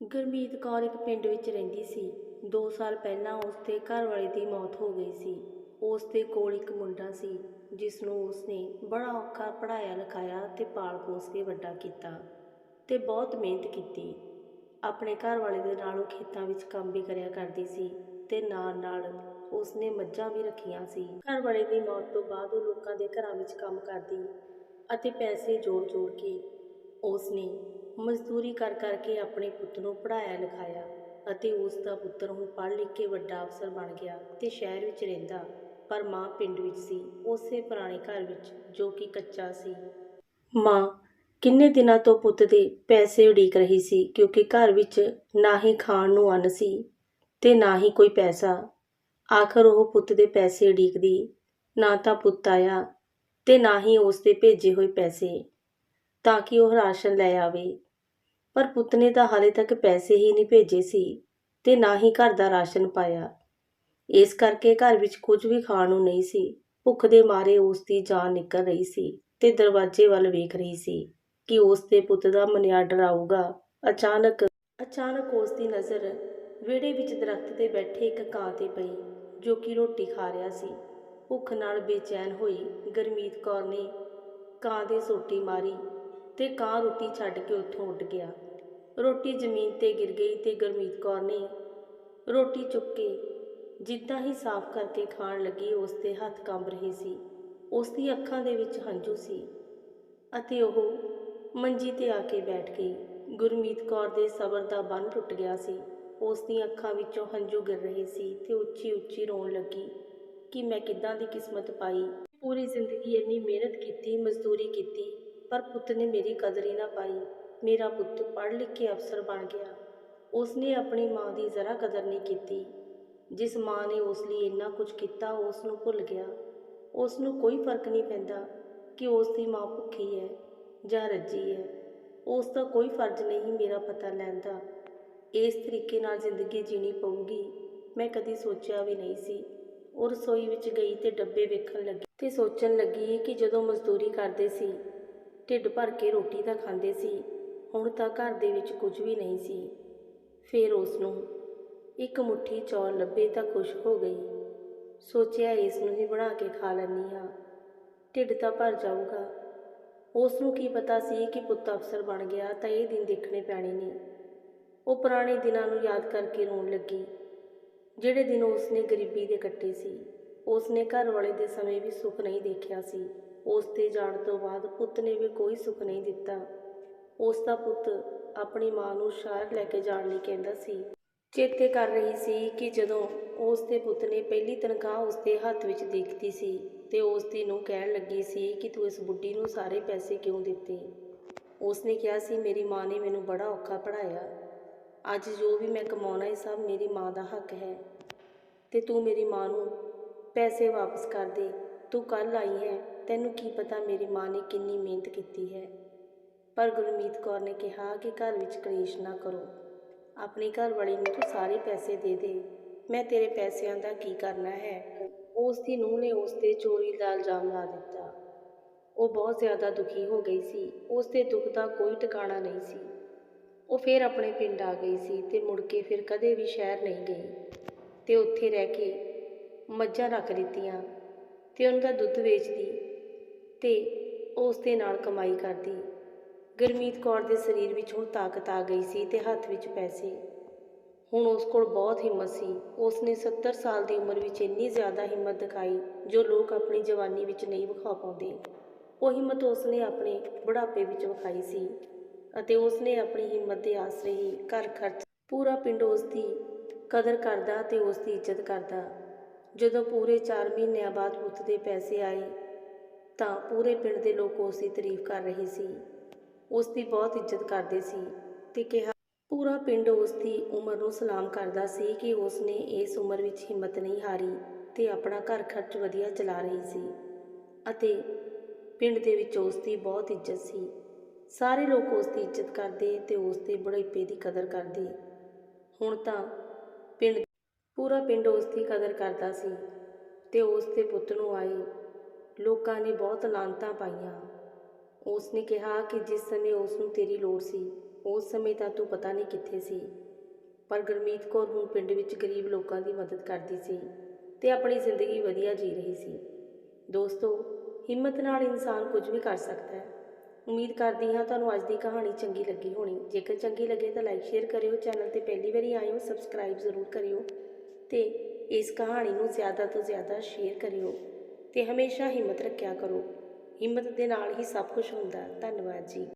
ਗੁਰਮੀਤ ਕੌਰ ਇੱਕ ਪਿੰਡ ਵਿੱਚ ਰਹਿੰਦੀ ਸੀ। 2 ਸਾਲ ਪਹਿਲਾਂ ਉਸ ਦੇ ਘਰ ਵਾਲੇ ਦੀ ਮੌਤ ਹੋ ਗਈ ਸੀ। ਉਸ ਦੇ ਕੋਲ ਇੱਕ ਮੁੰਡਾ ਸੀ ਜਿਸ ਨੂੰ ਉਸ ਨੇ ਬੜਾ ਔਖਾ ਪੜ੍ਹਾਇਆ, ਲਿਖਾਇਆ ਤੇ ਪਾਲ ਪੋਸ ਕੇ ਵੱਡਾ ਕੀਤਾ ਤੇ ਬਹੁਤ ਮਿਹਨਤ ਕੀਤੀ। ਆਪਣੇ ਘਰ ਵਾਲੇ ਦੇ ਨਾਲ ਉਹ ਖੇਤਾਂ ਵਿੱਚ ਕੰਮ ਵੀ ਕਰਿਆ ਕਰਦੀ ਸੀ ਤੇ ਨਾਲ ਨਾਲ ਉਸਨੇ ਮੱਝਾਂ ਵੀ ਰੱਖੀਆਂ ਸੀ। ਘਰ ਵਾਲੇ ਦੀ ਮੌਤ ਤੋਂ ਬਾਅਦ ਉਹ ਲੋਕਾਂ ਦੇ ਘਰਾਂ ਵਿੱਚ ਕੰਮ ਕਰਦੀ ਅਤੇ ਪੈਸੇ ਜੋੜ ਜੋੜ ਕੇ ਉਸ ਨੇ ਮਜ਼ਦੂਰੀ ਕਰ ਕਰਕੇ ਆਪਣੇ ਪੁੱਤ ਨੂੰ ਪੜ੍ਹਾਇਆ ਲਿਖਾਇਆ ਅਤੇ ਉਸ ਦਾ ਪੁੱਤਰ ਹੁਣ ਪੜ੍ਹ ਲਿਖ ਕੇ ਵੱਡਾ ਅਫਸਰ ਬਣ ਗਿਆ ਤੇ ਸ਼ਹਿਰ ਵਿੱਚ ਰਹਿੰਦਾ, ਪਰ ਮਾਂ ਪਿੰਡ ਵਿੱਚ ਸੀ, ਉਸੇ ਪੁਰਾਣੇ ਘਰ ਵਿੱਚ ਜੋ ਕਿ ਕੱਚਾ ਸੀ। ਮਾਂ, ਕਿੰਨੇ ਦਿਨਾਂ ਤੋਂ ਪੁੱਤ ਦੇ ਪੈਸੇ ਉਡੀਕ ਰਹੀ ਸੀ ਕਿਉਂਕਿ ਘਰ ਵਿੱਚ ਨਾ ਹੀ ਖਾਣ ਨੂੰ ਅੰਨ ਸੀ ਤੇ ਨਾ ਹੀ ਕੋਈ ਪੈਸਾ। ਆਖਰ ਉਹ ਪੁੱਤ ਦੇ ਪੈਸੇ ਉਡੀਕਦੀ, ਨਾ ਤਾਂ ਪੁੱਤ ਆਇਆ ਤੇ ਨਾ ਹੀ ਉਸ ਦੇ ਭੇਜੇ ਹੋਏ ਪੈਸੇ। ਤਾਂ ਕਿ ਉਹ ਰਾਸ਼ਨ ਲੈ ਆਵੇ। ਪਰ ਪੁੱਤ ਨੇ ਤਾਂ ਹਾਲੇ ਤੱਕ ਪੈਸੇ ਹੀ ਨਹੀਂ ਭੇਜੇ ਸੀ ਤੇ ਨਾ ਹੀ ਘਰ ਦਾ ਰਾਸ਼ਨ ਪਾਇਆ। ਇਸ ਕਰਕੇ ਘਰ ਵਿੱਚ ਕੁਝ ਵੀ ਖਾਣ ਨੂੰ ਨਹੀਂ ਸੀ। ਭੁੱਖ ਦੇ ਮਾਰੇ ਉਸ ਦੀ ਜਾਨ ਨਿਕਲ ਰਹੀ ਸੀ ਤੇ ਦਰਵਾਜ਼ੇ ਵੱਲ ਵੇਖ ਰਹੀ ਸੀ ਕਿ ਉਸ ਦੇ ਪੁੱਤ ਦਾ ਮਨਿਆ ਡਰਾਊਗਾ। ਅਚਾਨਕ ਅਚਾਨਕ ਉਸ ਦੀ ਨਜ਼ਰ ਵਿਹੜੇ ਵਿੱਚ ਦਰਖਤ ਤੇ ਬੈਠੇ ਇੱਕ ਕਾਂ ਤੇ ਪਈ, ਜੋ ਕਿ ਰੋਟੀ ਖਾ ਰਿਹਾ ਸੀ। ਭੁੱਖ ਨਾਲ ਬੇਚੈਨ ਹੋਈ ਗਰਮੀਤ ਕੌਰ ਨੇ ਕਾਂ ਦੇ ਸੋਟੀ ਮਾਰੀ। ਤੇ ਕਾਂ ਰੋਟੀ ਛੱਡ ਕੇ ਉੱਥੋਂ ਉੱਡ ਗਿਆ। ਰੋਟੀ ਜ਼ਮੀਨ ਤੇ ਗਿਰ ਗਈ ਤੇ ਗਰਮੀਤ ਕੌਰ ਨੇ ਰੋਟੀ ਚੁੱਕ ਕੇ ਜਿੱਦਾਂ ਹੀ ਸਾਫ਼ ਕਰਕੇ ਖਾਣ ਲੱਗੀ, ਉਸ ਦੇ ਹੱਥ ਕੰਬ ਰਹੇ ਸੀ। ਉਸ ਦੀ ਅੱਖਾਂ ਦੇ ਵਿੱਚ ਹੰਝੂ ਸੀ ਅਤੇ ਉਹ ਮੰਜੀ ਤੇ ਆ ਕੇ ਬੈਠ ਗਈ। ਗੁਰਮੀਤ ਕੌਰ ਦੇ ਸਬਰ ਦਾ ਬੰਨ ਟੁੱਟ ਗਿਆ ਸੀ। ਉਸ ਦੀਆਂ ਅੱਖਾਂ ਵਿੱਚੋਂ ਹੰਝੂ ਗਿਰ ਰਹੇ ਸੀ ਤੇ ਉੱਚੀ ਉੱਚੀ ਰੋਣ ਲੱਗੀ ਕਿ ਮੈਂ ਕਿੱਦਾਂ ਦੀ ਕਿਸਮਤ ਪਾਈ। ਪੂਰੀ ਜ਼ਿੰਦਗੀ ਇੰਨੀ ਮਿਹਨਤ ਕੀਤੀ, ਮਜ਼ਦੂਰੀ ਕੀਤੀ ਪਰ ਪੁੱਤ ਨੇ ਮੇਰੀ ਕਦਰ ਹੀ ਨਾ ਪਾਈ। ਮੇਰਾ ਪੁੱਤ ਪੜ੍ਹ ਲਿਖ ਕੇ ਅਫਸਰ ਬਣ ਗਿਆ। ਉਸਨੇ ਆਪਣੀ ਮਾਂ ਦੀ ਜ਼ਰਾ ਕਦਰ ਨਹੀਂ ਕੀਤੀ। ਜਿਸ ਮਾਂ ਨੇ ਉਸ ਲਈ ਇੰਨਾ ਕੁਝ ਕੀਤਾ ਉਸ ਨੂੰ ਭੁੱਲ ਗਿਆ। ਉਸ ਨੂੰ ਕੋਈ ਫ਼ਰਕ ਨਹੀਂ ਪੈਂਦਾ ਕਿ ਉਸ ਦੀ ਮਾਂ ਭੁੱਖੀ ਹੈ ਜਾਂ ਰੱਜੀ ਹੈ। ਉਸ ਦਾ ਕੋਈ ਫਰਜ਼ ਨਹੀਂ ਮੇਰਾ ਪਤਾ ਲੈਣ ਦਾ। ਇਸ ਤਰੀਕੇ ਨਾਲ ਜ਼ਿੰਦਗੀ ਜੀਣੀ ਪਊਗੀ। ਮੈਂ ਕਦੀ ਸੋਚਿਆ ਵੀ ਨਹੀਂ ਸੀ। ਉਹ ਰਸੋਈ ਵਿੱਚ ਗਈ ਤੇ ਡੱਬੇ ਵੇਖਣ ਲੱਗੀ ਤੇ ਸੋਚਣ ਲੱਗੀ ਕਿ ਜਦੋਂ ਮਜ਼ਦੂਰੀ ਕਰਦੇ ਸੀ ਢਿੱਡ ਭਰ ਕੇ ਰੋਟੀ ਤਾਂ ਖਾਂਦੇ ਸੀ, ਹੁਣ ਤਾਂ ਘਰ ਦੇ ਵਿੱਚ ਕੁਝ ਵੀ ਨਹੀਂ ਸੀ। ਫਿਰ ਉਸ ਨੂੰ ਇੱਕ ਮੁੱਠੀ ਚੌਲ ਲੱਭੇ ਤਾਂ ਖੁਸ਼ ਹੋ ਗਈ। ਸੋਚਿਆ, ਇਸ ਨੂੰ ਹੀ ਬਣਾ ਕੇ ਖਾ ਲੈਂਦੀ ਹਾਂ। ਢਿੱਡ ਤਾਂ ਭਰ ਜਾਊਗਾ। ਉਸ ਨੂੰ ਕੀ ਪਤਾ ਸੀ ਕਿ ਪੁੱਤ ਅਫਸਰ ਬਣ ਗਿਆ, ਤਾਂ ਇਹ ਦਿਨ ਦੇਖਣੇ ਪੈਣੇ ਨੇ। ਉਹ ਪੁਰਾਣੇ ਦਿਨਾਂ ਨੂੰ ਯਾਦ ਕਰਕੇ ਰੋਣ ਲੱਗੀ। ਜਿਹੜੇ ਦਿਨ ਉਸ ਨੇ ਗਰੀਬੀ ਦੇ ਕੱਟੇ ਸੀ ਉਸ ਨੇ ਘਰ ਵਾਲੇ ਦੇ ਸਮੇਂ ਵੀ ਸੁੱਖ ਨਹੀਂ ਦੇਖਿਆ ਸੀ। ਉਸ ਦੇ ਜਾਣ ਤੋਂ ਬਾਅਦ ਪੁੱਤ ਨੇ ਵੀ ਕੋਈ ਸੁੱਖ ਨਹੀਂ ਦਿੱਤਾ। ਉਸ ਦਾ ਪੁੱਤ ਆਪਣੀ ਮਾਂ ਨੂੰ ਸ਼ਹਿਰ ਲੈ ਕੇ ਜਾਣ ਲਈ ਕਹਿੰਦਾ ਸੀ। ਚੇਤੇ ਕਰ ਰਹੀ ਸੀ ਕਿ ਜਦੋਂ ਉਸ ਦੇ ਪੁੱਤ ਨੇ ਪਹਿਲੀ ਤਨਖਾਹ ਉਸ ਦੇ ਹੱਥ ਵਿੱਚ ਦੇਖਤੀ ਸੀ ਤੇ ਉਸ ਦੀ ਨੂੰ ਕਹਿਣ ਲੱਗੀ ਸੀ ਕਿ ਤੂੰ ਇਸ ਬੁੱਢੀ ਨੂੰ ਸਾਰੇ ਪੈਸੇ ਕਿਉਂ ਦਿੱਤੇ? ਉਸ ਨੇ ਕਿਹਾ ਸੀ, ਮੇਰੀ ਮਾਂ ਨੇ ਮੈਨੂੰ ਬੜਾ ਔਖਾ ਪੜਾਇਆ ਅੱਜ ਜੋ ਵੀ ਮੈਂ ਕਮਾਉਣਾ ਇਹ ਸਭ ਮੇਰੀ ਮਾਂ ਦਾ ਹੱਕ ਹੈ ਤੇ ਤੂੰ ਮੇਰੀ ਮਾਂ ਨੂੰ ਪੈਸੇ ਵਾਪਸ ਕਰ ਦੇ। ਤੂੰ ਕੱਲ ਆਈ ਹੈ, ਤੈਨੂੰ ਕੀ ਪਤਾ ਮੇਰੀ ਮਾਂ ਨੇ ਕਿੰਨੀ ਮਿਹਨਤ ਕੀਤੀ ਹੈ। ਪਰ ਗੁਰਮੀਤ ਕੌਰ ਨੇ ਕਿਹਾ ਕਿ ਘਰ ਵਿੱਚ ਕਲੇਸ਼ ਨਾ ਕਰੋ। ਆਪਣੀ ਘਰ ਵਾਲੀ ਨੂੰ ਤੂੰ ਸਾਰੇ ਪੈਸੇ ਦੇ ਦੇ। ਮੈਂ ਤੇਰੇ ਪੈਸਿਆਂ ਦਾ ਕੀ ਕਰਨਾ ਹੈ? ਉਸ ਦੀ ਨੂੰਹ ਨੇ ਉਸ ਤੇ ਚੋਰੀ ਦਾ ਇਲਜ਼ਾਮ ਲਾ ਦਿੱਤਾ। ਉਹ ਬਹੁਤ ਜ਼ਿਆਦਾ ਦੁਖੀ ਹੋ ਗਈ ਸੀ। ਉਸ ਦੇ ਦੁੱਖ ਦਾ ਕੋਈ ਟਿਕਾਣਾ ਨਹੀਂ ਸੀ। ਉਹ ਫਿਰ ਆਪਣੇ ਪਿੰਡ ਆ ਗਈ ਸੀ ਤੇ ਮੁੜ ਕੇ ਫਿਰ ਕਦੇ ਵੀ ਸ਼ਹਿਰ ਨਹੀਂ ਗਈ। ਤੇ ਉੱਥੇ ਰਹਿ ਕੇ ਮੱਝਾਂ ਰੱਖ ਦਿੱਤੀਆਂ। ਤੇ ਉਹਨਾਂ ਦਾ ਦੁੱਧ ਵੇਚਦੀ ਤੇ ਉਸ ਦੇ ਨਾਲ ਕਮਾਈ ਕਰਦੀ। ਗੁਰਮੀਤ ਕੌਰ ਦੇ ਸਰੀਰ ਵਿੱਚ ਹੁਣ ਤਾਕਤ ਆ ਗਈ ਸੀ ਤੇ ਹੱਥ ਵਿੱਚ ਪੈਸੇ। ਹੁਣ ਉਸ ਕੋਲ ਬਹੁਤ ਹਿੰਮਤ ਸੀ। ਉਸ ਨੇ 70 ਸਾਲ ਦੀ ਉਮਰ ਵਿੱਚ ਇੰਨੀ ਜ਼ਿਆਦਾ ਹਿੰਮਤ ਦਿਖਾਈ ਜੋ ਲੋਕ ਆਪਣੀ ਜਵਾਨੀ ਵਿੱਚ ਨਹੀਂ ਵਿਖਾ ਪਾਉਂਦੇ। ਉਹ ਹਿੰਮਤ ਉਸ ਨੇ ਆਪਣੇ ਬੁਢਾਪੇ ਵਿੱਚ ਵਿਖਾਈ ਸੀ ਅਤੇ ਉਸ ਨੇ ਆਪਣੀ ਹਿੰਮਤ ਦੇ ਆਸਰੇ ਹੀ ਘਰ ਖਰਚ ਪੂਰਾ ਪਿੰਡ ਉਸ ਦੀ ਕਦਰ ਕਰਦਾ ਤੇ ਉਸ ਦੀ ਇੱਜ਼ਤ ਕਰਦਾ। ਜਦੋਂ ਪੂਰੇ 4 ਮਹੀਨਿਆਂ ਬਾਅਦ ਪੁੱਤ ਦੇ ਪੈਸੇ ਆਏ, ਤਾਂ ਪੂਰੇ ਪਿੰਡ ਦੇ ਲੋਕ ਉਸ ਦੀ ਤਾਰੀਫ ਕਰ ਰਹੇ ਸੀ। ਉਸ ਦੀ ਬਹੁਤ ਇੱਜ਼ਤ ਕਰਦੇ ਸੀ ਤੇ ਕਿਹਾ, ਪੂਰਾ ਪਿੰਡ ਉਸ ਦੀ ਉਮਰ ਨੂੰ ਸਲਾਮ ਕਰਦਾ ਸੀ ਕਿ ਉਸ ਨੇ ਇਸ ਉਮਰ ਵਿੱਚ ਹਿੰਮਤ ਨਹੀਂ ਹਾਰੀ ਤੇ ਆਪਣਾ ਘਰ ਖਰਚ ਵਧੀਆ ਚਲਾ ਰਹੀ ਸੀ ਅਤੇ ਪਿੰਡ ਦੇ ਵਿੱਚ ਉਸ ਦੀ ਬਹੁਤ ਇੱਜ਼ਤ ਸੀ। ਸਾਰੇ ਲੋਕ ਉਸ ਦੀ ਇੱਜ਼ਤ ਕਰਦੇ ਤੇ ਉਸ ਦੇ ਬੁਢਾਪੇ ਦੀ ਕਦਰ ਕਰਦੇ। ਹੁਣ ਤਾਂ ਪਿੰਡ ਪੂਰਾ ਪਿੰਡ ਉਸ ਦੀ ਕਦਰ ਕਰਦਾ ਸੀ ਤੇ ਉਸ ਦੇ ਪੁੱਤ ਨੂੰ ਆਏ ਲੋਕਾਂ ਨੇ ਬਹੁਤ ਲਾਂਤਾਂ ਪਾਈਆਂ। ਉਸ ਨੇ ਕਿਹਾ ਕਿ ਜਿਸ ਸਮੇਂ ਉਸ ਨੂੰ ਤੇਰੀ ਲੋੜ ਸੀ, ਉਸ ਸਮੇਂ ਤਾਂ ਤੂੰ ਪਤਾ ਨਹੀਂ ਕਿੱਥੇ ਸੀ। ਪਰ ਗੁਰਮੀਤ ਕੌਰ ਹੁਣ ਪਿੰਡ ਵਿੱਚ ਗਰੀਬ ਲੋਕਾਂ ਦੀ ਮਦਦ ਕਰਦੀ ਸੀ ਤੇ ਆਪਣੀ ਜ਼ਿੰਦਗੀ ਵਧੀਆ ਜੀ ਰਹੀ ਸੀ। ਦੋਸਤੋ, ਹਿੰਮਤ ਨਾਲ ਇਨਸਾਨ ਕੁਝ ਵੀ ਕਰ ਸਕਦਾ ਹੈ। ਉਮੀਦ ਕਰਦੀ ਹਾਂ ਤੁਹਾਨੂੰ ਅੱਜ ਦੀ ਕਹਾਣੀ ਚੰਗੀ ਲੱਗੀ ਹੋਣੀ। ਜੇਕਰ ਚੰਗੀ ਲੱਗੇ ਤਾਂ ਲਾਈਕ ਸ਼ੇਅਰ ਕਰਿਓ ਚੈਨਲ ਤੇ ਪਹਿਲੀ ਵਾਰੀ ਆਏ ਹੋ ਸਬਸਕ੍ਰਾਈਬ ਜ਼ਰੂਰ ਕਰਿਓ। ਤੇ ਇਸ ਕਹਾਣੀ ਨੂੰ ਜ਼ਿਆਦਾ ਤੋਂ ਜ਼ਿਆਦਾ ਸ਼ੇਅਰ ਕਰਿਓ ਤੇ ਹਮੇਸ਼ਾ ਹਿੰਮਤ ਰੱਖਿਆ ਕਰੋ। ਹਿੰਮਤ ਦੇ ਨਾਲ ਹੀ ਸਭ ਕੁਝ ਹੁੰਦਾ। ਧੰਨਵਾਦ ਜੀ।